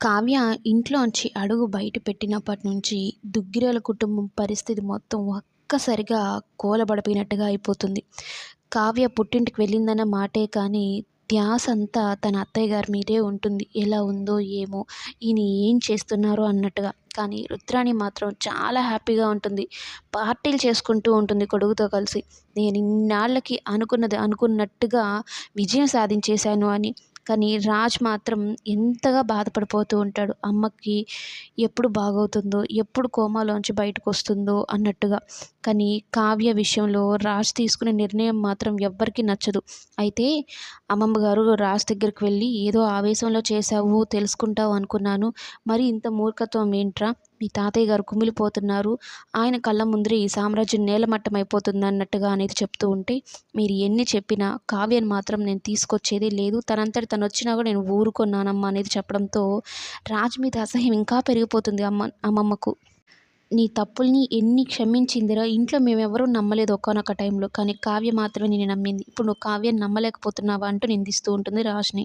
కావ్య ఇంట్లోంచి అడుగు బయట పెట్టినప్పటి నుంచి దుగ్గిరాల కుటుంబం పరిస్థితి మొత్తం ఒక్కసారిగా కోలబడిపోయినట్టుగా అయిపోతుంది. కావ్య పుట్టింటికి వెళ్ళిందన్న మాటే కానీ ధ్యాస అంతా తన అత్తయ్య గారి మీదే ఉంటుంది. ఎలా ఉందో ఏమో ఈయన ఏం చేస్తున్నారో అన్నట్టుగా. కానీ రుద్రాణి మాత్రం చాలా హ్యాపీగా ఉంటుంది. పార్టీలు చేసుకుంటూ ఉంటుంది కొడుకుతో కలిసి. నేను ఇన్నాళ్ళకి అనుకున్నది అనుకున్నట్టుగా విజయం సాధించేశాను అని కానీ రాజ్ మాత్రం ఎంతగా బాధపడిపోతూ ఉంటాడు. అమ్మకి ఎప్పుడు బాగవుతుందో ఎప్పుడు కోమాలోంచి బయటకు వస్తుందో అన్నట్టుగా. కానీ కావ్య విషయంలో రాజ్ తీసుకునే నిర్ణయం మాత్రం ఎవ్వరికీ నచ్చదు. అయితే అమ్మమ్మ గారు రాజ్ దగ్గరికి వెళ్ళి ఏదో ఆవేశంలో చేశావు తెలుసుకుంటావు అనుకున్నాను. మరి ఇంత మూర్ఖత్వం ఏంట్రా? మీ తాతయ్య గారు కుమిలిపోతున్నారు. ఆయన కళ్ళ ముందరే ఈ సామ్రాజ్యం నేలమట్టం అయిపోతుంది అన్నట్టుగా అనేది చెప్తూ ఉంటే మీరు ఎన్ని చెప్పినా కావ్యను మాత్రం నేను తీసుకొచ్చేదే లేదు. తనంతటి తను వచ్చినా కూడా నేను ఊరుకున్నానమ్మా అనేది చెప్పడంతో రాజు మీద అసహ్యం ఇంకా పెరిగిపోతుంది అమ్మ అమ్మమ్మకు. నీ తప్పుల్ని ఎన్ని క్షమించిందిరా? ఇంట్లో మేమెవరూ నమ్మలేదు ఒకనొక టైంలో. కానీ కావ్య మాత్రమే నేను నమ్మింది. ఇప్పుడు నువ్వు కావ్యాన్ని నమ్మలేకపోతున్నావా అంటూ నిందిస్తూ ఉంటుంది రాజ్ని.